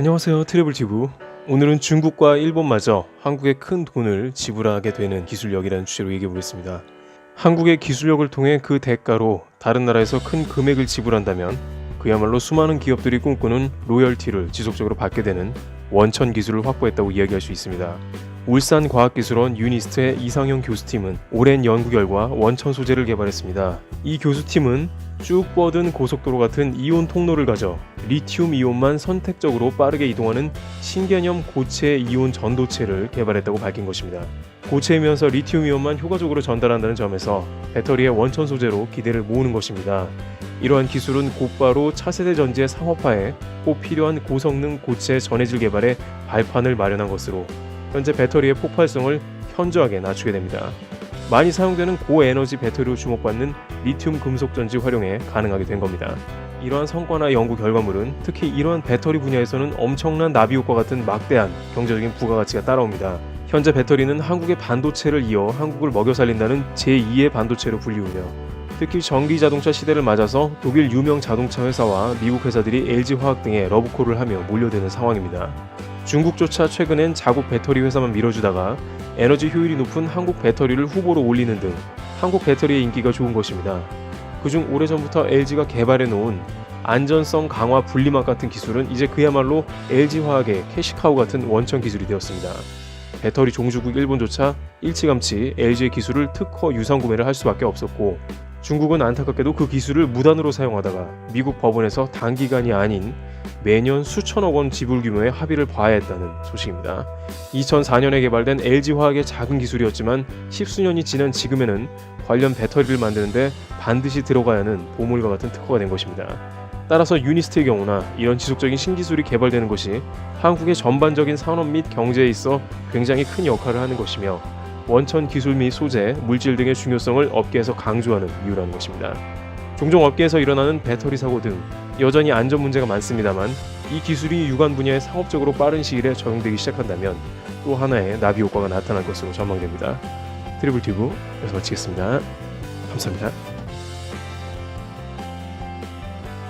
안녕하세요 트래블 튜브 오늘은 중국과 일본마저 한국에 큰 돈을 지불하게 되는 기술력이라는 주제로 얘기해 보겠습니다. 한국의 기술력을 통해 그 대가로 다른 나라에서 큰 금액을 지불한다면 그야말로 수많은 기업들이 꿈꾸는 로열티를 지속적으로 받게 되는 원천 기술을 확보했다고 이야기할 수 있습니다 울산과학기술원 유니스트의 이상형 교수팀은 오랜 연구 결과 원천 소재를 개발했습니다. 이 교수팀은 쭉 뻗은 고속도로 같은 이온 통로를 가져 리튬 이온만 선택적으로 빠르게 이동하는 신개념 고체 이온 전도체를 개발했다고 밝힌 것입니다. 고체이면서 리튬 이온만 효과적으로 전달한다는 점에서 배터리의 원천 소재로 기대를 모으는 것입니다. 이러한 기술은 곧바로 차세대 전지의 상업화에 꼭 필요한 고성능 고체 전해질 개발에 발판을 마련한 것으로 현재 배터리의 폭발성을 현저하게 낮추게 됩니다. 많이 사용되는 고에너지 배터리로 주목받는 리튬 금속 전지 활용에 가능하게 된 겁니다. 이러한 성과나 연구 결과물은 특히 이러한 배터리 분야에서는 엄청난 나비 효과 같은 막대한 경제적인 부가가치가 따라옵니다. 현재 배터리는 한국의 반도체를 이어 한국을 먹여 살린다는 제2의 반도체로 불리우며 특히 전기 자동차 시대를 맞아서 독일 유명 자동차 회사와 미국 회사들이 LG화학 등에 러브콜을 하며 몰려드는 상황입니다. 중국조차 최근엔 자국 배터리 회사만 밀어주다가 에너지 효율이 높은 한국 배터리를 후보로 올리는 등 한국 배터리의 인기가 좋은 것입니다. 그중 오래전부터 LG가 개발해 놓은 안전성 강화 분리막 같은 기술은 이제 그야말로 LG화학의 캐시카우 같은 원천 기술이 되었습니다. 배터리 종주국 일본조차 일찌감치 LG의 기술을 특허 유상 구매를 할 수밖에 없었고 중국은 안타깝게도 그 기술을 무단으로 사용하다가 미국 법원에서 단기간이 아닌 매년 수천억 원 지불 규모의 합의를 봐야 했다는 소식입니다. 2004년에 개발된 LG화학의 작은 기술이었지만 십수년이 지난 지금에는 관련 배터리를 만드는데 반드시 들어가야 하는 보물과 같은 특허가 된 것입니다. 따라서 유니스트의 경우나 이런 지속적인 신기술이 개발되는 것이 한국의 전반적인 산업 및 경제에 있어 굉장히 큰 역할을 하는 것이며 원천 기술 및 소재, 물질 등의 중요성을 업계에서 강조하는 이유라는 것입니다. 종종 업계에서 일어나는 배터리 사고 등 여전히 안전 문제가 많습니다만 이 기술이 유관 분야에 상업적으로 빠른 시일에 적용되기 시작한다면 또 하나의 나비 효과가 나타날 것으로 전망됩니다. 트리블 튜브 여기서 마치겠습니다. 감사합니다.